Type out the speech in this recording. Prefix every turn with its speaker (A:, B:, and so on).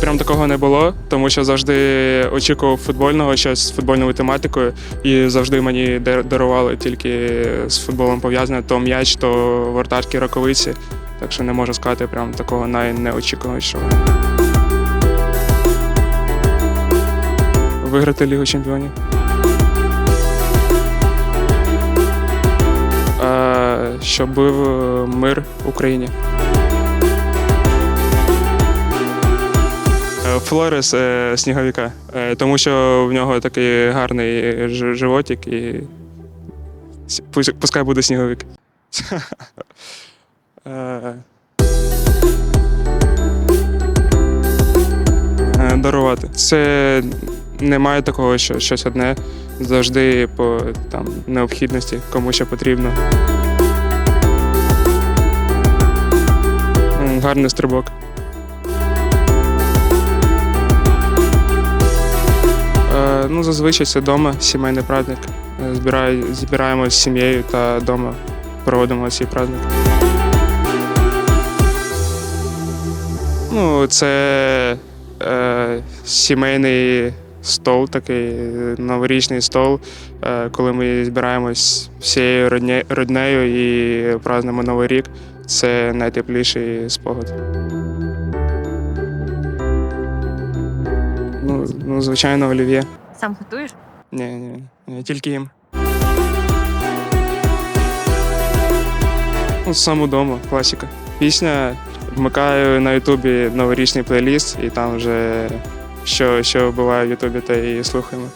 A: прям такого не було, тому що завжди очікував футбольного щось з футбольною тематикою, і завжди мені дарували тільки з футболом пов'язане то м'яч, то вратарські роковиці. Так що не можу сказати прям такого найнеочікуванішого. Виграти Лігу Чемпіонів. Е, Щоб був мир в Україні. Флорес е, сніговика, е, тому що в нього такий гарний животик і пускай буде сніговик. Е, Дарувати. Це немає такого, що щось одне. Завжди по там, необхідності, кому що потрібно. Гарний стрибок. Ну, зазвичай це вдома, сімейний праздник. Е, Збираю, збираємось з сім'єю та вдома проводимо цей праздник. Ну, це е, сімейний стол, такий е, новорічний стол, е, коли ми збираємось всією роднею і празднуємо Новий рік. Це найтепліший спогад. Ну, ну звичайно, олів'є.
B: Сам готуєш?
A: Ні, ні, ні, тільки їм. Ну, сам удома, класика. Пісня. Вмикаю на Ютубі новорічний плейліст, і там вже що, що буває в Ютубі, то і слухаємо.